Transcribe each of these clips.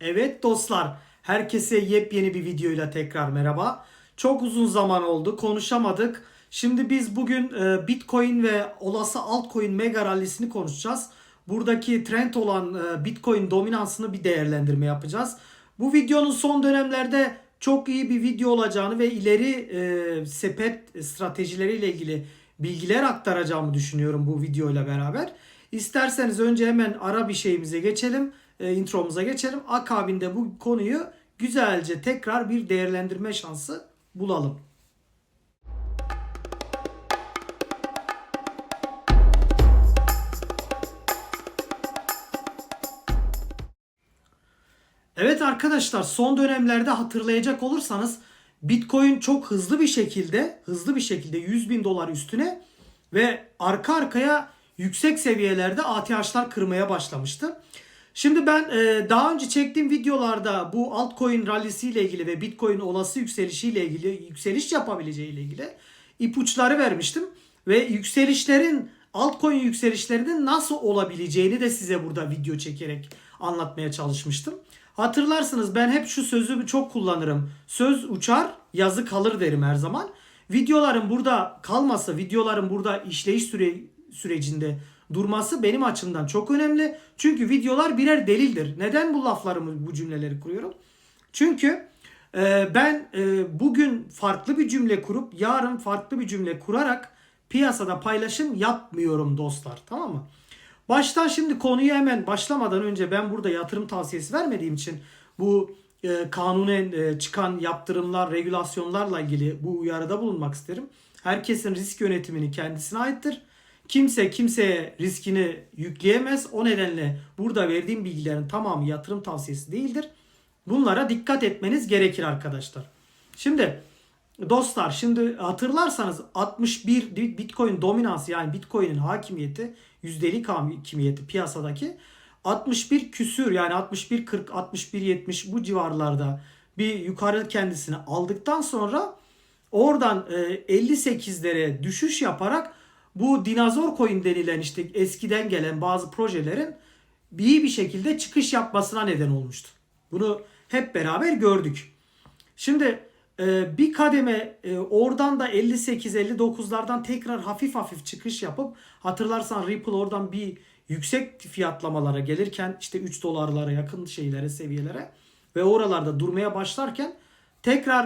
Evet dostlar, herkese yepyeni bir videoyla tekrar merhaba. Çok uzun zaman oldu, konuşamadık. Şimdi biz bugün e, Bitcoin ve olası altcoin mega rallisini konuşacağız. Buradaki trend olan e, Bitcoin dominansını bir değerlendirme yapacağız. Bu videonun son dönemlerde çok iyi bir video olacağını ve ileri e, sepet stratejileriyle ilgili bilgiler aktaracağımı düşünüyorum bu videoyla beraber. İsterseniz önce hemen ara bir şeyimize geçelim, e, intromuza geçelim. Akabinde bu konuyu güzelce tekrar bir değerlendirme şansı bulalım. Evet arkadaşlar son dönemlerde hatırlayacak olursanız Bitcoin çok hızlı bir şekilde hızlı bir şekilde 100 bin dolar üstüne ve arka arkaya yüksek seviyelerde ATH'lar kırmaya başlamıştı. Şimdi ben e, daha önce çektiğim videolarda bu altcoin rallisiyle ilgili ve Bitcoin olası yükselişiyle ilgili yükseliş yapabileceği ile ilgili ipuçları vermiştim ve yükselişlerin altcoin yükselişlerinin nasıl olabileceğini de size burada video çekerek anlatmaya çalışmıştım. Hatırlarsınız ben hep şu sözü çok kullanırım. Söz uçar, yazı kalır derim her zaman. Videoların burada kalması, videoların burada işleyiş süre, sürecinde durması benim açımdan çok önemli. Çünkü videolar birer delildir. Neden bu laflarımı, bu cümleleri kuruyorum? Çünkü e, ben e, bugün farklı bir cümle kurup yarın farklı bir cümle kurarak piyasada paylaşım yapmıyorum dostlar. Tamam mı? Baştan şimdi konuyu hemen başlamadan önce ben burada yatırım tavsiyesi vermediğim için bu e, kanunen e, çıkan yaptırımlar, regülasyonlarla ilgili bu uyarıda bulunmak isterim. Herkesin risk yönetimini kendisine aittir. Kimse kimseye riskini yükleyemez. O nedenle burada verdiğim bilgilerin tamamı yatırım tavsiyesi değildir. Bunlara dikkat etmeniz gerekir arkadaşlar. Şimdi dostlar şimdi hatırlarsanız 61 Bitcoin dominansı yani Bitcoin'in hakimiyeti yüzdelik hakimiyeti piyasadaki 61 küsür yani 61 40 61 70 bu civarlarda bir yukarı kendisini aldıktan sonra oradan 58'lere düşüş yaparak bu dinozor coin denilen işte eskiden gelen bazı projelerin iyi bir şekilde çıkış yapmasına neden olmuştu. Bunu hep beraber gördük. Şimdi e, bir kademe e, oradan da 58-59'lardan tekrar hafif hafif çıkış yapıp hatırlarsan Ripple oradan bir yüksek fiyatlamalara gelirken işte 3 dolarlara yakın şeylere seviyelere ve oralarda durmaya başlarken tekrar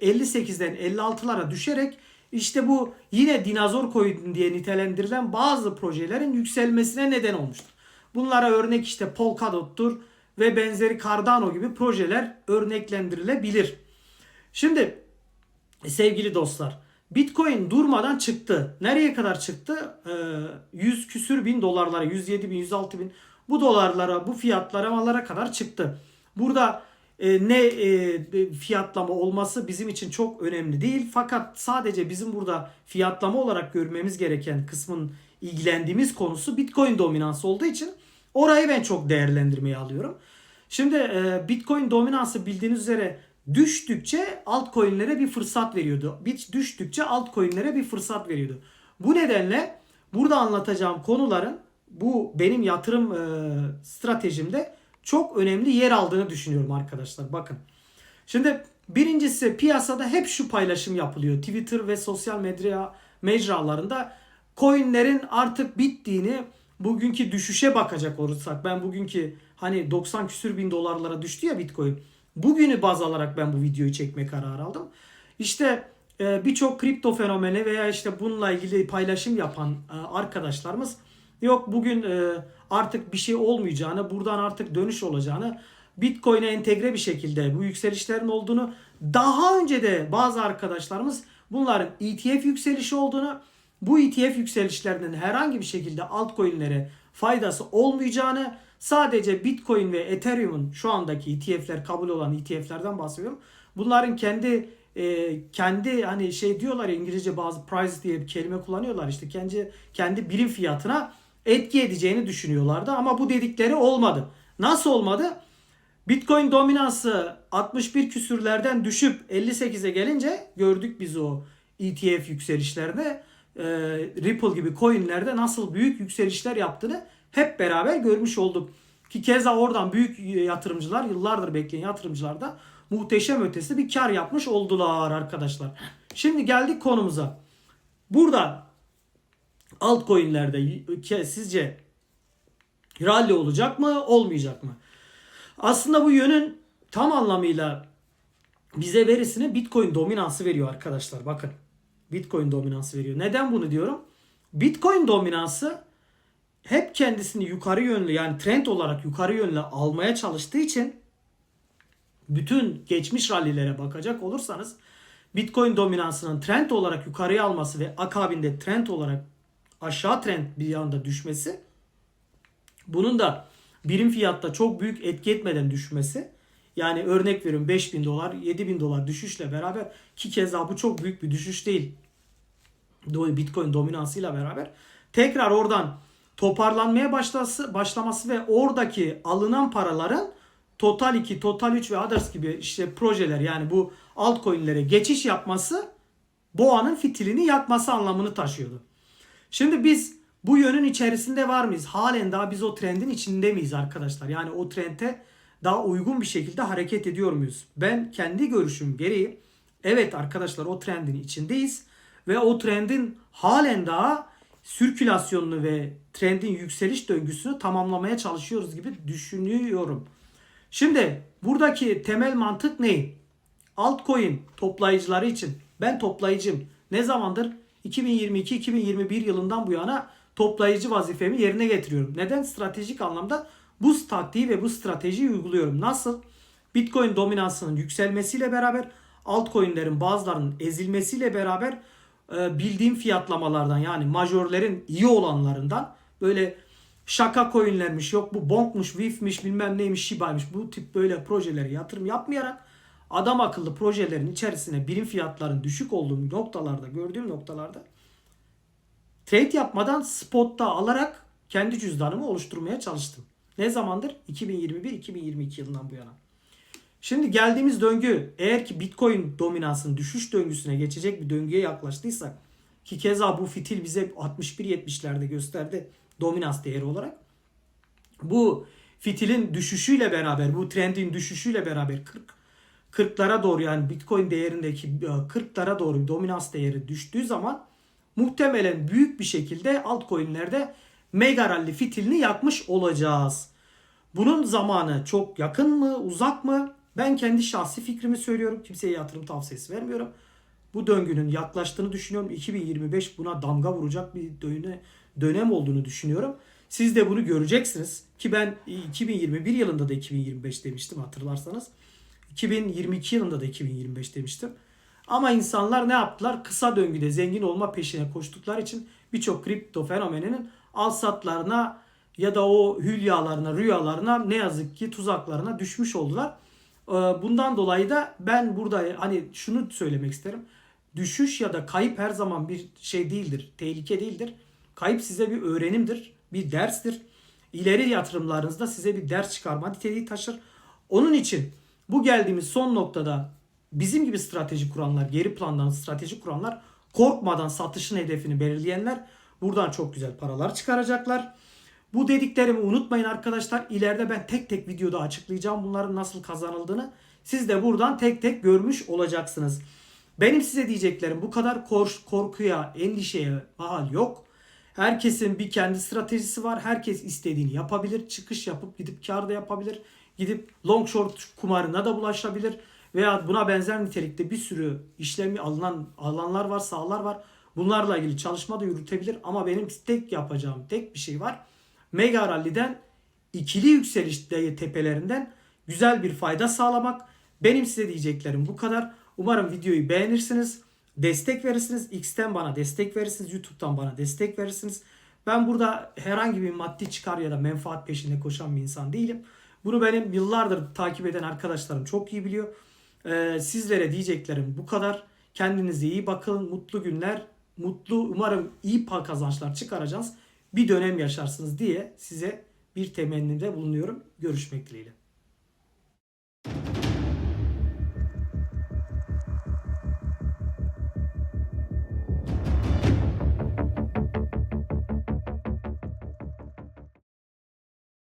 58'den 56'lara düşerek işte bu yine dinozor coin diye nitelendirilen bazı projelerin yükselmesine neden olmuştur. Bunlara örnek işte Polkadot'tur ve benzeri Cardano gibi projeler örneklendirilebilir. Şimdi sevgili dostlar Bitcoin durmadan çıktı. Nereye kadar çıktı? Ee, 100 küsür bin dolarlara, 107 bin, 106 bin bu dolarlara, bu fiyatlaramalara kadar çıktı. Burada e, ne e, fiyatlama olması bizim için çok önemli değil. Fakat sadece bizim burada fiyatlama olarak görmemiz gereken kısmın ilgilendiğimiz konusu Bitcoin dominansı olduğu için orayı ben çok değerlendirmeye alıyorum. Şimdi e, Bitcoin dominansı bildiğiniz üzere düştükçe altcoin'lere bir fırsat veriyordu. Bit düştükçe altcoin'lere bir fırsat veriyordu. Bu nedenle burada anlatacağım konuların bu benim yatırım e, stratejimde çok önemli yer aldığını düşünüyorum arkadaşlar. Bakın. Şimdi birincisi piyasada hep şu paylaşım yapılıyor. Twitter ve sosyal medya mecralarında coinlerin artık bittiğini bugünkü düşüşe bakacak olursak ben bugünkü hani 90 küsür bin dolarlara düştü ya Bitcoin. Bugünü baz alarak ben bu videoyu çekme kararı aldım. İşte e, birçok kripto fenomeni veya işte bununla ilgili paylaşım yapan e, arkadaşlarımız yok bugün e, artık bir şey olmayacağını, buradan artık dönüş olacağını, Bitcoin'e entegre bir şekilde bu yükselişlerin olduğunu daha önce de bazı arkadaşlarımız bunların ETF yükselişi olduğunu, bu ETF yükselişlerinin herhangi bir şekilde altcoin'lere faydası olmayacağını, sadece Bitcoin ve Ethereum'un şu andaki ETF'ler kabul olan ETF'lerden bahsediyorum. Bunların kendi e, kendi hani şey diyorlar ya İngilizce bazı price diye bir kelime kullanıyorlar işte kendi kendi birim fiyatına etki edeceğini düşünüyorlardı ama bu dedikleri olmadı. Nasıl olmadı? Bitcoin dominansı 61 küsürlerden düşüp 58'e gelince gördük biz o ETF yükselişlerde e, Ripple gibi coinlerde nasıl büyük yükselişler yaptığını hep beraber görmüş olduk. Ki keza oradan büyük yatırımcılar, yıllardır bekleyen yatırımcılar da muhteşem ötesi bir kar yapmış oldular arkadaşlar. Şimdi geldik konumuza. Burada altcoin'lerde sizce rally olacak mı, olmayacak mı? Aslında bu yönün tam anlamıyla bize verisini Bitcoin dominansı veriyor arkadaşlar. Bakın. Bitcoin dominansı veriyor. Neden bunu diyorum? Bitcoin dominansı hep kendisini yukarı yönlü yani trend olarak yukarı yönlü almaya çalıştığı için bütün geçmiş rallilere bakacak olursanız Bitcoin dominansının trend olarak yukarıya alması ve akabinde trend olarak aşağı trend bir anda düşmesi bunun da birim fiyatta çok büyük etki etmeden düşmesi yani örnek veriyorum 5000 dolar 7000 dolar düşüşle beraber ki keza bu çok büyük bir düşüş değil. Bitcoin dominansıyla beraber tekrar oradan toparlanmaya başlası, başlaması ve oradaki alınan paraların Total 2, Total 3 ve Others gibi işte projeler yani bu altcoin'lere geçiş yapması boğanın fitilini yakması anlamını taşıyordu. Şimdi biz bu yönün içerisinde var mıyız? Halen daha biz o trendin içinde miyiz arkadaşlar? Yani o trende daha uygun bir şekilde hareket ediyor muyuz? Ben kendi görüşüm gereği evet arkadaşlar o trendin içindeyiz ve o trendin halen daha sirkülasyonunu ve trendin yükseliş döngüsünü tamamlamaya çalışıyoruz gibi düşünüyorum. Şimdi buradaki temel mantık ne? Altcoin toplayıcıları için ben toplayıcım. Ne zamandır? 2022-2021 yılından bu yana toplayıcı vazifemi yerine getiriyorum. Neden? Stratejik anlamda bu taktiği ve bu stratejiyi uyguluyorum. Nasıl? Bitcoin dominansının yükselmesiyle beraber altcoin'lerin bazılarının ezilmesiyle beraber e, bildiğim fiyatlamalardan yani majörlerin iyi olanlarından böyle şaka coinlermiş yok bu bonkmuş wifmiş bilmem neymiş shiba'ymış bu tip böyle projelere yatırım yapmayarak adam akıllı projelerin içerisine birim fiyatların düşük olduğu noktalarda gördüğüm noktalarda trade yapmadan spotta alarak kendi cüzdanımı oluşturmaya çalıştım. Ne zamandır? 2021-2022 yılından bu yana. Şimdi geldiğimiz döngü eğer ki Bitcoin dominansının düşüş döngüsüne geçecek bir döngüye yaklaştıysak ki keza bu fitil bize 61-70'lerde gösterdi dominans değeri olarak. Bu fitilin düşüşüyle beraber bu trendin düşüşüyle beraber 40 40'lara doğru yani Bitcoin değerindeki 40'lara doğru dominans değeri düştüğü zaman muhtemelen büyük bir şekilde altcoin'lerde mega rally fitilini yakmış olacağız. Bunun zamanı çok yakın mı, uzak mı? Ben kendi şahsi fikrimi söylüyorum. Kimseye yatırım tavsiyesi vermiyorum. Bu döngünün yaklaştığını düşünüyorum. 2025 buna damga vuracak bir döne, dönem olduğunu düşünüyorum. Siz de bunu göreceksiniz. Ki ben 2021 yılında da 2025 demiştim hatırlarsanız. 2022 yılında da 2025 demiştim. Ama insanlar ne yaptılar? Kısa döngüde zengin olma peşine koştukları için birçok kripto fenomeninin al satlarına ya da o hülyalarına, rüyalarına ne yazık ki tuzaklarına düşmüş oldular. Ee, Bundan dolayı da ben burada hani şunu söylemek isterim. Düşüş ya da kayıp her zaman bir şey değildir. Tehlike değildir. Kayıp size bir öğrenimdir, bir derstir. İleri yatırımlarınızda size bir ders çıkarma niteliği taşır. Onun için bu geldiğimiz son noktada bizim gibi strateji kuranlar, geri plandan strateji kuranlar korkmadan satışın hedefini belirleyenler buradan çok güzel paralar çıkaracaklar. Bu dediklerimi unutmayın arkadaşlar. İleride ben tek tek videoda açıklayacağım bunların nasıl kazanıldığını. Siz de buradan tek tek görmüş olacaksınız. Benim size diyeceklerim bu kadar kor- korkuya, endişeye mahal yok. Herkesin bir kendi stratejisi var. Herkes istediğini yapabilir. Çıkış yapıp gidip kar da yapabilir. Gidip long short kumarına da bulaşabilir. Veya buna benzer nitelikte bir sürü işlemi alınan alanlar var, sahalar var. Bunlarla ilgili çalışma da yürütebilir. Ama benim tek yapacağım tek bir şey var. Mega Rally'den ikili yükseliş tepelerinden güzel bir fayda sağlamak. Benim size diyeceklerim bu kadar. Umarım videoyu beğenirsiniz. Destek verirsiniz. X'ten bana destek verirsiniz. YouTube'dan bana destek verirsiniz. Ben burada herhangi bir maddi çıkar ya da menfaat peşinde koşan bir insan değilim. Bunu benim yıllardır takip eden arkadaşlarım çok iyi biliyor. Ee, sizlere diyeceklerim bu kadar. Kendinize iyi bakın. Mutlu günler. Mutlu umarım iyi para kazançlar çıkaracağız. Bir dönem yaşarsınız diye size bir temennide bulunuyorum. Görüşmek dileğiyle.